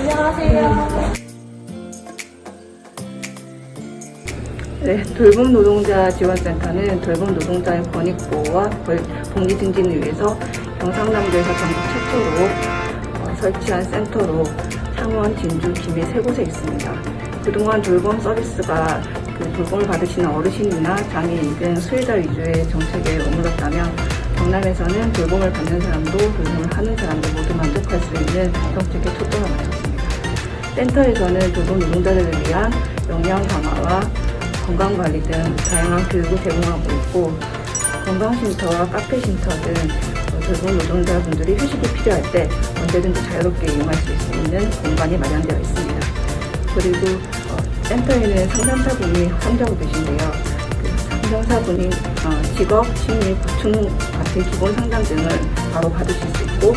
안녕하세요. 네, 돌봄 노동자 지원센터는 돌봄 노동자의 권익 보호와 벌- 복리 증진을 위해서 경상남도에서 전국 최초로 어, 설치한 센터로 창원, 진주, 김해 세 곳에 있습니다. 그동안 돌봄 서비스가 그 돌봄을 받으시는 어르신이나 장애인 등 수혜자 위주의 정책에 머물렀다면 경남에서는 돌봄을 받는 사람도 돌봄을 하는 사람도 모두 만족할 수 있는 정책에 초점을 맞췄습니다. 센터에서는 돌봄 노동자들을 위한 역량 강화와 건강관리 등 다양한 교육을 제공하고 있고 건강쉼터와 카페쉼터 등 어, 돌봄 노동자분들이 휴식이 필요할 때 언제든지 자유롭게 이용할 수 있는 공간이 마련되어 있습니다. 그리고 어, 센터에는 상담사분이 상주하고 계신데요. 그 상담사분이 어, 직업, 심리, 구충 같은 기본 상담 등을 바로 받으실 수 있고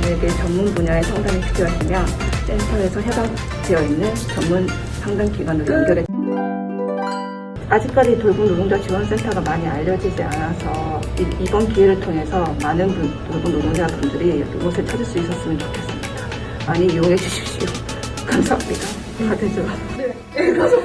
만약에 전문 분야의 상담이 필요하시면 센터에서 해당되어 있는 전문 상담 기관으로 연결해 아직까지 돌봄 노동자 지원센터가 많이 알려지지 않아서 이, 이번 기회를 통해서 많은 분, 돌봄 노동자 분들이 이곳을 찾을 수 있었으면 좋겠습니다. 많이 이용해 주십시오. 감사합니다. 다들 좀. 네, 가서